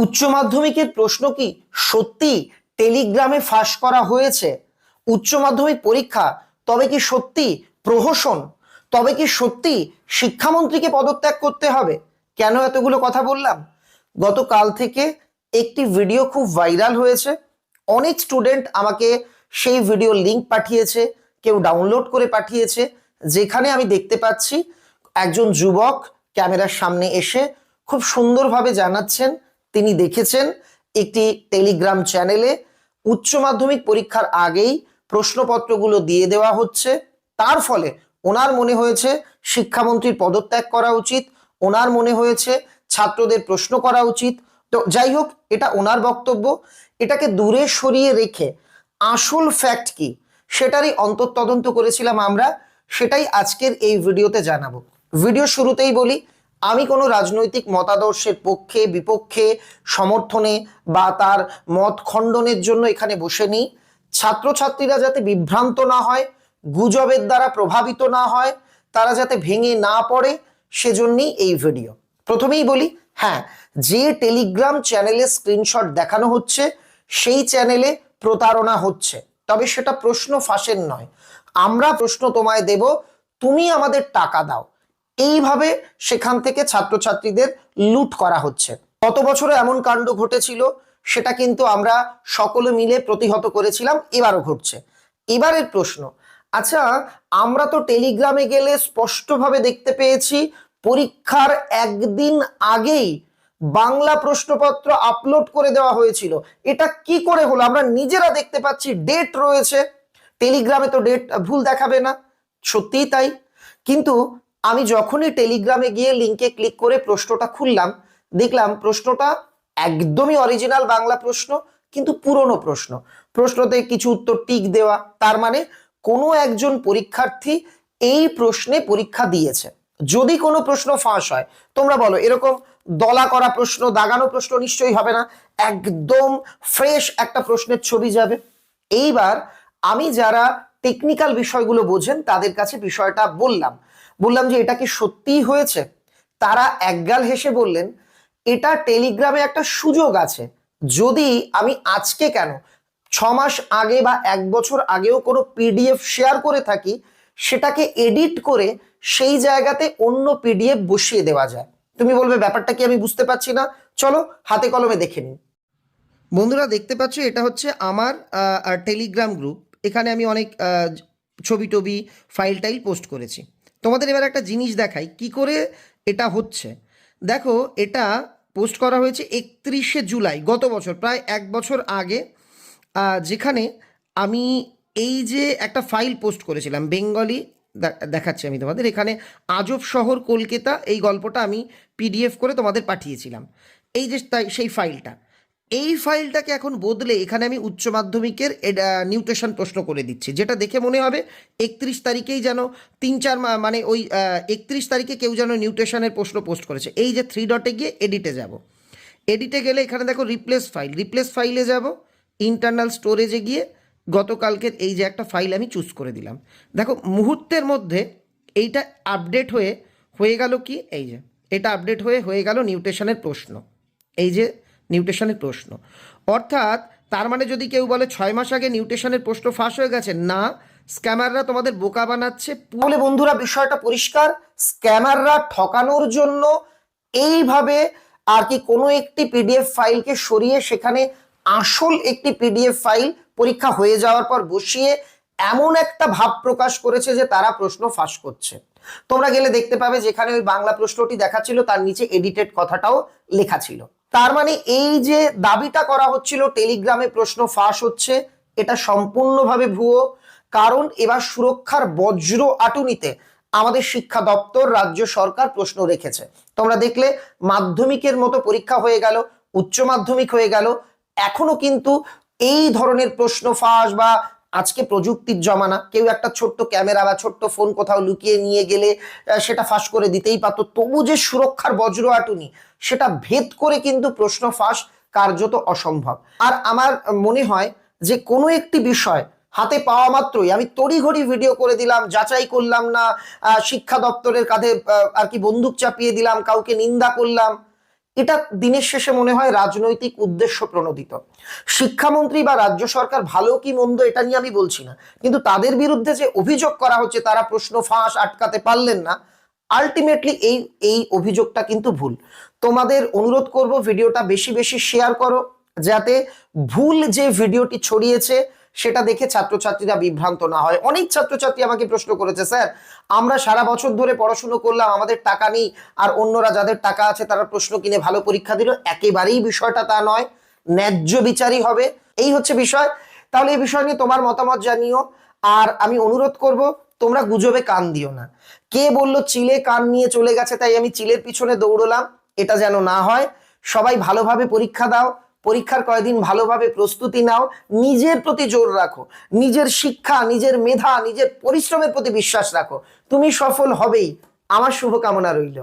উচ্চ মাধ্যমিকের প্রশ্ন কি সত্যি টেলিগ্রামে ফাঁস করা হয়েছে? উচ্চ মাধ্যমিক পরীক্ষা, তবে কি সত্যি প্রহসন? তবে কি সত্যি শিক্ষামন্ত্রীকে পদত্যাগ করতে হবে? কেন এতগুলো কথা বললাম? গতকাল থেকে একটি ভিডিও খুব ভাইরাল হয়েছে। অনেক স্টুডেন্ট আমাকে সেই ভিডিও লিংক পাঠিয়েছে, কেউ ডাউনলোড করে পাঠিয়েছে, যেখানে আমি দেখতে পাচ্ছি একজন যুবক ক্যামেরার সামনে এসে খুব সুন্দরভাবে জানাচ্ছেন তিনি দেখেছেন একটি টেলিগ্রাম চ্যানেলে উচ্চ মাধ্যমিক পরীক্ষার আগেই প্রশ্নপত্রগুলো দিয়ে দেওয়া হচ্ছে। তার ফলে ওনার মনে হয়েছে শিক্ষামন্ত্রীর পদত্যাগ করা উচিত, ওনার মনে হয়েছে ছাত্রদের প্রশ্ন করা উচিত। তো যাই হোক, এটা ওনার বক্তব্য। এটাকে দূরে সরিয়ে রেখে আসল ফ্যাক্ট কি, সেটারই অন্তর্তদন্ত করেছিলাম আমরা, সেটাই আজকের এই ভিডিওতে জানাব। ভিডিও শুরুতেই বলি আমি কোনো রাজনৈতিক মতাদর্শের পক্ষে, বিপক্ষে, সমর্থনে বা তার মত খণ্ডনের জন্য এখানে বসে নিই। ছাত্রছাত্রীরা যাতে বিভ্রান্ত না হয়, গুজবের দ্বারা প্রভাবিত না হয়, তারা যাতে ভেঙে না পড়ে, সেজন্যই এই ভিডিও। প্রথমেই বলি হ্যাঁ যে টেলিগ্রাম চ্যানেলে স্ক্রিনশট দেখানো হচ্ছে, সেই চ্যানেলে প্রতারণা হচ্ছে। তবে সেটা প্রশ্ন ফাঁসের নয়। আমরা প্রশ্ন তোমায় দেব, তুমি আমাদের টাকা দাও। এইভাবে সেখান থেকে ছাত্রছাত্রীদের লুট করা হচ্ছে। গত বছরে এমন কাণ্ড ঘটেছিল, সেটা কিন্তু আমরা সকলে মিলে প্রতিহত করেছিলাম, এবারও ঘটছে। এবারের প্রশ্ন আচ্ছা আমরা তো টেলিগ্রামে গেলে স্পষ্টভাবে দেখতে পেয়েছি, পরীক্ষার একদিন আগেই বাংলা প্রশ্নপত্র আপলোড করে দেওয়া হয়েছিল। এটা কি করে হলো? আমরা নিজেরা দেখতে পাচ্ছি, ডেট রয়েছে। টেলিগ্রামে তো ডেট ভুল দেখাবে না, সত্যিই তাই। কিন্তু আমি যখনই টেলিগ্রামে গিয়ে লিঙ্কে ক্লিক করে প্রশ্নটা খুললাম, দেখলাম প্রশ্নটা একদমই অরিজিনাল বাংলা প্রশ্ন, কিন্তু পুরনো প্রশ্ন। প্রশ্নতে কিছু উত্তর টিক দেওয়া, তার মানে কোনো একজন পরীক্ষার্থী এই প্রশ্নে পরীক্ষা দিয়েছে। যদি কোনো প্রশ্ন ফাঁস হয়, তোমরা বলো, এরকম দলা করা প্রশ্ন, দাগানো প্রশ্ন নিশ্চয়ই হবে না, একদম ফ্রেশ একটা প্রশ্নের ছবি যাবে। এইবার আমি যারা টেকনিক্যাল বিষয়গুলো বোঝেন, তাদের কাছে বিষয়টা বললাম। বললাম যে, এটা কি সত্যিই হয়েছে? তারা একগাল হেসে বললেন, এটা টেলিগ্রামে একটা সুযোগ আছে। যদি আমি আজকে কেন, ছ মাস আগে বা এক বছর আগেও কোনো পিডিএফ শেয়ার করে থাকি, সেটাকে এডিট করে সেই জায়গাতে অন্য পিডিএফ বসিয়ে দেওয়া যায়? তুমি বলবে, ব্যাপারটা কি আমি বুঝতে পারছি না? চলো, হাতে কলমে দেখে নিই। বন্ধুরা, দেখতে পাচ্ছ, এটা হচ্ছে আমার টেলিগ্রাম গ্রুপ। এখানে আমি অনেক ছবি টবি ফাইল টাইল পোস্ট করেছি। তোমাদের এবার একটা জিনিস দেখাই, কি করে এটা হচ্ছে। দেখো, এটা পোস্ট করা হয়েছে একত্রিশে জুলাই, গত বছর, প্রায় এক বছর আগে। যেখানে আমি এই যে একটা ফাইল পোস্ট করেছিলাম, বেঙ্গলি দেখাচ্ছি আমি তোমাদের। এখানে আজব শহর কলকাতা, এই গল্পটা আমি পিডিএফ করে তোমাদের পাঠিয়েছিলাম। এই যে তাই, সেই ফাইলটা। এই ফাইলটাকে এখন বদলে এখানে আমি উচ্চ মাধ্যমিকের নিউট্রেশন প্রশ্ন করে দিচ্ছি। যেটা দেখে মনে হবে একত্রিশ তারিখেই যেন তিন চার মানে ওই একত্রিশ তারিখে কেউ যেন নিউট্রেশনের প্রশ্ন পোস্ট করেছে। এই যে থ্রি ডটে গিয়ে এডিটে যাব। এডিটে গেলে এখানে দেখো রিপ্লেস ফাইল। রিপ্লেস ফাইলে যাব, ইন্টারনাল স্টোরেজে গিয়ে গতকালকের এই যে একটা ফাইল আমি চুজ করে দিলাম। দেখো মুহূর্তের মধ্যে এইটা আপডেট হয়ে হয়ে গেল কি? এই যে, এটা আপডেট হয়ে হয়ে গেল নিউট্রেশনের প্রশ্ন। এই যে নিউট্রেশনের প্রশ্ন। অর্থাৎ, তার মানে যদি কেউ বলে ছয় মাস আগে নিউট্রেশনের প্রশ্ন ফাঁস হয়ে গেছে, না, স্ক্যামাররা তোমাদের বোকা বানাচ্ছে তাহলে বন্ধুরা, বিষয়টা পরিষ্কার, স্ক্যামাররা ঠকানোর জন্য এইভাবে আর কি কোনো একটি পিডিএফ ফাইলকে সরিয়ে সেখানে আসল একটি পিডিএফ ফাইল পরীক্ষা হয়ে যাওয়ার পর বসিয়ে এমন একটা ভাব প্রকাশ করেছে যে তারা প্রশ্ন ফাঁস করছে। তোমরা গেলে দেখতে পাবে যেখানে ওই বাংলা প্রশ্নটি দেখাচ্ছিল, তার নিচে এডিটেড কথাটাও লেখা ছিল। তার মানে এই যে দাবিটা করা হচ্ছিল, টেলিগ্রামে প্রশ্ন ফাঁস হচ্ছে, এটা সম্পূর্ণভাবে ভুয়ো। কারণ এবার সুরক্ষার বজ্র আটুনিতে আমাদের শিক্ষা দপ্তর, রাজ্য সরকার প্রশ্ন রেখেছে। তোমরা দেখলে মাধ্যমিকের মতো পরীক্ষা হয়ে গেল, উচ্চ মাধ্যমিক হয়ে গেল। এখনও কিন্তু এই ধরনের প্রশ্ন ফাঁস বা আজকে প্রযুক্তির জমানা, কেউ একটা ছোট্ট ক্যামেরা বা ছোট্ট ফোন কোথাও লুকিয়ে নিয়ে গেলে সেটা ফাঁস করে দিতেই পারতো। তবু যে সুরক্ষার বজ্র আটুনি, সেটা ভেদ করে কিন্তু প্রশ্ন ফাঁস কার্যত অসম্ভব। আর আমার মনে হয় যে কোনো একটি বিষয় হাতে পাওয়া মাত্রই, আমি তড়িঘড়ি ভিডিও করে দিলাম, যাচাই করলাম না শিক্ষা দপ্তরের কাঁধে আর কি বন্দুক চাপিয়ে দিলাম, কাউকে নিন্দা করলাম এটা দিনের শেষে মনে হয় রাজনৈতিক উদ্দেশ্য প্রণোদিত। শিক্ষামন্ত্রী বা রাজ্য সরকার ভালো কি মন্দ এটা নিয়ে আমি বলছি না। কিন্তু তাদের বিরুদ্ধে যে অভিযোগ করা হচ্ছে, তারা প্রশ্ন ফাঁস আটকাতে পারলেন না। আলটিমেটলি এই এই অভিযোগটা কিন্তু ভুল। তোমাদের অনুরোধ করব ভিডিওটা বেশি বেশি শেয়ার করো, যাতে ভুল যে ভিডিওটি ছড়িয়েছে সেটা দেখে ছাত্রছাত্রীরা বিভ্রান্ত না হয়। অনেক ছাত্রছাত্রী আমাকে প্রশ্ন করেছে, স্যার, আমরা সারা বছর ধরে পড়াশুনো করলাম, আমাদের টাকা নেই, আর অন্যরা যাদের টাকা আছে তারা প্রশ্ন কিনে ভালো পরীক্ষা দিল। একেবারেই বিষয়টা তা নয়, ন্যায্য বিচারই হবে। এই হচ্ছে বিষয়। তাহলে এই বিষয় নিয়ে তোমার মতামত জানিও, আর আমি অনুরোধ করব, তোমরা গুজবে কান দিও না। কে বলল চিলে কান নিয়ে চলে গেছে তাই আমি চিলের পিছনে দৌড়লাম, এটা যেন না হয়। সবাই ভালোভাবে পরীক্ষা দাও পরীক্ষার কয়েকদিন ভালোভাবে প্রস্তুতি নাও, নিজের প্রতি জোর রাখো, নিজের শিক্ষা, নিজের মেধা, নিজের পরিশ্রমের প্রতি বিশ্বাস রাখো। তুমি সফল হবেই। আমার শুভকামনা রইল।